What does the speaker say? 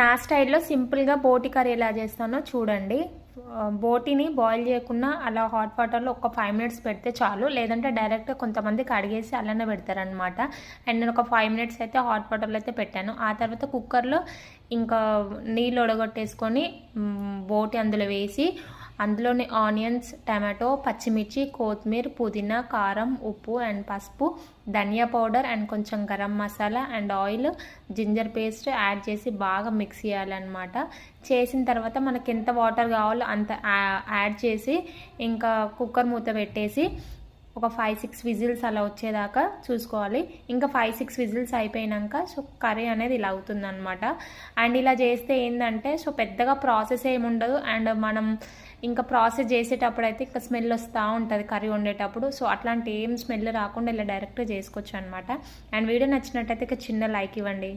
నా స్టైల్లో సింపుల్గా బోటి కర్రీ ఎలా చేస్తానో చూడండి. బోటిని బాయిల్ చేయకుండా అలా హాట్ వాటర్లో ఒక ఫైవ్ మినిట్స్ పెడితే చాలు. లేదంటే డైరెక్ట్గా కొంతమంది కడిగేసి అలానే పెడతారనమాట అండ్ నేను ఒక ఫైవ్ మినిట్స్ అయితే హాట్ వాటర్లో అయితే పెట్టాను. ఆ తర్వాత కుక్కర్లో ఇంకా నీళ్ళు ఒడగొట్టేసుకొని బోటి అందులో వేసి అందులోని ఆనియన్స్ టమాటో పచ్చిమిర్చి కొత్తిమీర పుదీనా కారం ఉప్పు అండ్ పసుపు ధనియా పౌడర్ అండ్ కొంచెం garam masala and oil ginger paste add చేసి బాగా మిక్స్ చేయాలన్నమాట. చేసిన తర్వాత మనకి ఎంత వాటర్ కావాలో అంత యాడ్ చేసి ఇంకా కుక్కర్ మూత పెట్టేసి ఒక ఫైవ్ సిక్స్ విజిల్స్ అలా వచ్చేదాకా చూసుకోవాలి. ఇంకా ఫైవ్ సిక్స్ విజిల్స్ అయిపోయినాక సో కర్రీ అనేది ఇలా అవుతుంది అనమాట అండ్ ఇలా చేస్తే ఏంటంటే సో పెద్దగా ప్రాసెస్ ఏమి ఉండదు. అండ్ మనం ఇంకా ప్రాసెస్ చేసేటప్పుడు అయితే ఇంకా స్మెల్ వస్తూ ఉంటుంది కర్రీ వండేటప్పుడు. సో అట్లాంటి ఏం స్మెల్ రాకుండా ఇలా డైరెక్ట్గా చేసుకోవచ్చు అనమాట అండ్ వీడియో నచ్చినట్టయితే ఇక చిన్న లైక్ ఇవ్వండి.